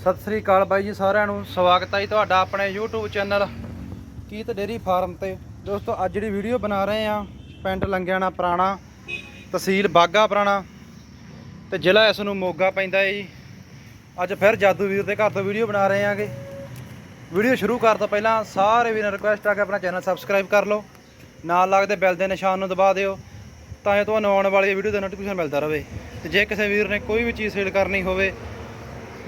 ਸਤਿ ਸ੍ਰੀ ਅਕਾਲ ਬਾਈ ਜੀ ਸਾਰਿਆਂ ਨੂੰ, ਸਵਾਗਤ ਹੈ ਜੀ ਤੁਹਾਡਾ ਆਪਣੇ YouTube ਚੈਨਲ ਕੀਤ ਡੇਰੀ ਫਾਰਮ ਤੇ। ਦੋਸਤੋ, ਅੱਜ ਜਿਹੜੀ ਵੀਡੀਓ ਬਣਾ ਰਹੇ ਆ, ਪਿੰਡ ਲੰਗਿਆਣਾ ਪੁਰਾਣਾ, ਤਹਿਸੀਲ ਬਾਗਾ ਪੁਰਾਣਾ, ਤੇ ਜ਼ਿਲ੍ਹਾ ਇਸ ਨੂੰ ਮੋਗਾ ਪੈਂਦਾ ਜੀ। ਅੱਜ ਫਿਰ ਜਾਦੂ ਵੀਰ ਦੇ ਘਰ ਤੋਂ ਵੀਡੀਓ ਬਣਾ ਰਹੇ ਆਂਗੇ। ਵੀਡੀਓ ਸ਼ੁਰੂ ਕਰਨ ਤੋਂ ਪਹਿਲਾਂ ਸਾਰੇ ਵੀਰਾਂ ਰਿਕੁਐਸਟ ਆ ਕਿ ਆਪਣਾ ਚੈਨਲ ਸਬਸਕ੍ਰਾਈਬ ਕਰ ਲਓ, ਨਾਲ ਲੱਗਦੇ ਬੈਲ ਦੇ ਨਿਸ਼ਾਨ ਨੂੰ ਦਬਾ ਦਿਓ, ਤਾਂ ਜੋ ਤੁਹਾਨੂੰ ਆਉਣ ਵਾਲੀ ਵੀਡੀਓ ਦਾ ਨੋਟੀਫਿਕੇਸ਼ਨ ਮਿਲਦਾ ਰਹੇ। ਤੇ ਜੇ ਕਿਸੇ ਵੀਰ ਨੇ ਕੋਈ ਵੀ ਚੀਜ਼ ਸੇਲ ਕਰਨੀ ਹੋਵੇ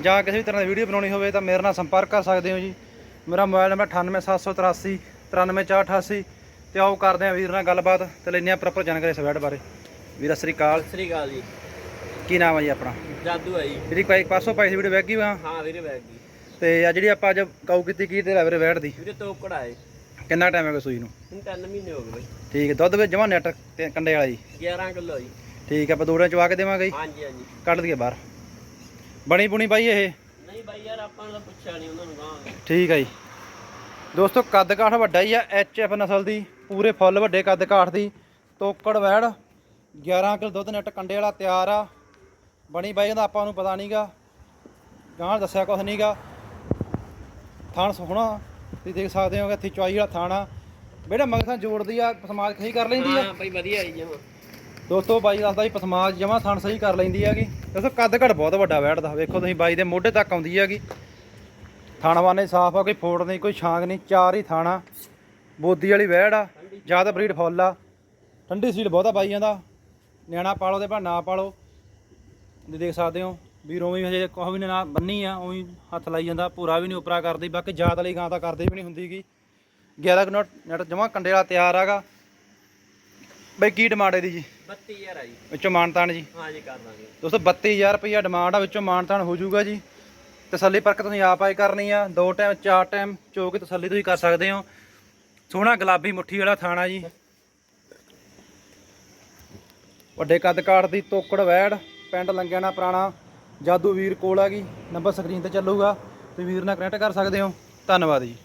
ਜਾਂ ਕਿਸੇ ਵੀ ਤਰ੍ਹਾਂ ਦੀ ਵੀਡੀਓ ਬਣਾਉਣੀ ਹੋਵੇ ਤਾਂ ਮੇਰੇ ਨਾਲ ਸੰਪਰਕ ਕਰ ਸਕਦੇ ਹੋ ਜੀ। ਮੇਰਾ ਮੋਬਾਈਲ ਨੰਬਰ 98783 93488 ਤੇ ਆਓ ਕਰਦੇ ਆ ਵੀਰ ਨਾਲ ਗੱਲਬਾਤ ਤੇ ਲੈਂਦੇ ਆ ਪ੍ਰੋਪਰ ਜਾਣਕਾਰੀ ਇਸ ਵੈਡ ਬਾਰੇ। ਵੀਰ ਸ੍ਰੀ ਅਕਾਲ। ਸ੍ਰੀ ਅਕਾਲ ਜੀ। ਕੀ ਨਾਮ ਹੈ ਜੀ ਆਪਣਾ? ਜਾਦੂ ਹੈ ਜੀ। ਜਿਹੜੀ ਕੋਈ ਪਾਸੋਂ ਪਾਈ ਸੀ ਵੀਡੀਓ ਵੈਗੀ ਵਾ। ਹਾਂ ਵੀਰੇ ਬੈਗ ਤੇ ਆ ਜਿਹੜੀ ਆਪਾਂ ਅੱਜ ਕਾਊ ਕੀਤੀ ਕੀ ਤੇ ਵੀਰੇ ਵੈਡ ਦੀ। ਵੀਰੇ ਤੋਕੜਾ ਹੈ ਕਿੰਨਾ ਟਾਈਮ ਹੈ ਸੂਈ ਨੂੰ? ਹੁਣ 3 ਮਹੀਨੇ ਹੋ ਗਏ ਬਈ। ਠੀਕ ਹੈ ਦੁੱਧ ਵਿੱਚ ਜਮਾ ਨੈਟ ਕੰਡੇ ਵਾਲਾ ਜੀ। 11 ਕਿਲੋ ਜੀ। ਠੀਕ ਹੈ ਆਪਾਂ ਦੋੜਾਂ ਚਵਾ ਕੇ ਦੇਵਾਂਗੇ ਜੀ। ਹਾਂਜੀ ਹਾਂਜੀ। ਕੱਢ ਦਈਏ ਬਾਹਰ। ਬਣੀ ਪੁਣੀ ਬਾਈ ਇਹ? ਨਹੀਂ ਬਾਈ ਯਾਰ ਆਪਾਂ ਨੂੰ ਤਾਂ ਪੁੱਛਿਆ ਨਹੀਂ ਉਹਨਾਂ ਨੂੰ ਗਾਂ ਠੀਕ ਹੈ ਜੀ। ਦੋਸਤੋ ਕੱਦ ਕਾਠ ਵੱਡਾ ਹੀ ਆ ਐਫ ਨਸਲ ਦੀ ਪੂਰੇ ਫੁੱਲ ਵੱਡੇ ਕੱਦ ਕਾਠ ਦੀ। ਤੋਕੜ ਵੈੜ 11 ਕਿਲੋ ਦੁੱਧ ਨੈਟ ਕੰਡੇ ਵਾਲਾ ਤਿਆਰ ਆ। ਬਣੀ ਬਾਈ ਦਾ ਆਪਾਂ ਨੂੰ ਪਤਾ ਨਹੀਂਗਾ। ਗਾਂ ਦੱਸਿਆ ਕੁਛ ਨਹੀਂਗਾ। ਥਾਣ ਸੋਹਣਾ ਤੁਸੀਂ ਦੇਖ ਸਕਦੇ ਹੋ ਕਿ ਇੱਥੇ ਚੁਆਈ ਵਾਲਾ ਥਾਣਾ ਬੇੜਾ ਮਗਸਾਂ ਜੋੜਦੀ ਆ ਸਮਾਜ ਸਹੀ ਕਰ ਲੈਂਦੀ ਆ। ਹਾਂ ਬਾਈ ਵਧੀਆ ਜੀ ਜਮਾ। ਦੋਸਤੋ ਬਾਈ ਦੱਸਦਾ ਜੀ ਪਸਮਾਜ ਜਮਾ ਥਣ ਸਹੀ ਕਰ ਲੈਂਦੀ ਹੈਗੀ। ਦੋਸਤੋ ਕੱਦ ਘੜ ਬਹੁਤ ਵੱਡਾ ਬੈਠਦਾ। ਵੇਖੋ ਤੁਸੀਂ, ਬਾਈ ਦੇ ਮੋਢੇ ਤੱਕ ਆਉਂਦੀ ਹੈਗੀ। ਥਾਣਵਾਨੇ ਸਾਫ਼ ਆ, ਕੋਈ ਫੋੜ ਨਹੀਂ, ਕੋਈ ਛਾਂਗ ਨਹੀਂ, ਚਾਰ ਹੀ ਥਾਣਾ। ਬੋਦੀ ਵਾਲੀ ਵੈੜ ਆ, ਜ਼ਿਆਦਾ ਬਰੀਡ ਫੁੱਲ ਆ। ਠੰਡੀ ਸੀਲ ਬਹੁਤਾ ਬਾਈਆਂ ਦਾ। ਨਿਆਣਾ ਪਾਲੋ ਤੇ ਭਾ ਨਾ ਪਾਲੋ। ਤੁਸੀਂ ਦੇਖ ਸਕਦੇ ਹੋ, ਵੀਰ ਉਵੇਂ ਹਜੇ ਕੋਹ ਵੀ ਨੀ ਨਾ ਬੰਨੀ ਆ, ਉਵੇਂ ਹੱਥ ਲਾਈ ਜਾਂਦਾ, ਪੂਰਾ ਵੀ ਨਹੀਂ ਉਪਰਾ ਕਰਦੀ, ਬਾਕੀ ਜਾਤ ਵਾਲੀ ਗਾਂ ਤਾਂ ਕਰਦੇ ਵੀ ਨਹੀਂ ਹੁੰਦੀਗੀ 11 ਕਿਲੋ ਨਟ ਜਮਾ ਕੰਡੇ ਵਾਲਾ ਤਿਆਰ ਆਗਾ ਬਈ ਕੀ ਡਿਮਾਂਡ ਇਹਦੀ ਜੀ? 32000 ਆ ਜੀ। ਵਿੱਚੋਂ ਮਾਨਤਾਨ ਜੀ? ਹਾਂ ਜੀ ਕਰ ਦਾਂਗੇ। ਦੋਸਤੋ 32000 ਰੁਪਈਆ ਡਿਮਾਂਡ ਆ ਵਿੱਚੋਂ ਮਾਨਤਾਨ ਹੋ ਜਾਊਗਾ ਜੀ। ਤਸੱਲੀ ਪਰਖ ਤੁਸੀਂ ਆਪ ਆਏ ਕਰਨੀ ਆ। ਦੋ ਟਾਈਮ ਚਾਰ ਟਾਈਮ ਚੋ ਕੇ ਤਸੱਲੀ ਤੁਸੀਂ ਕਰ ਸਕਦੇ ਹੋ। ਸੋਹਣਾ ਗੁਲਾਬੀ ਮੁੱਠੀ ਵਾਲਾ ਥਾਣਾ ਜੀ। ਵੱਡੇ ਕੱਦ ਕਾਠ ਦੀ ਤੋਕੜ ਵੈੜ ਪਿੰਡ ਲੰਗਿਆਣਾ ਪੁਰਾਣਾ ਜਾਦੂ ਵੀਰ ਕੋਲ ਆ ਗਈ ਨੰਬਰ ਸਕਰੀਨ ਤੇ ਚੱਲੂਗਾ। ਤੁਸੀਂ ਵੀਰ ਨਾਲ ਕਨੈਕਟ ਕਰ ਸਕਦੇ ਹੋ। ਧੰਨਵਾਦ ਜੀ।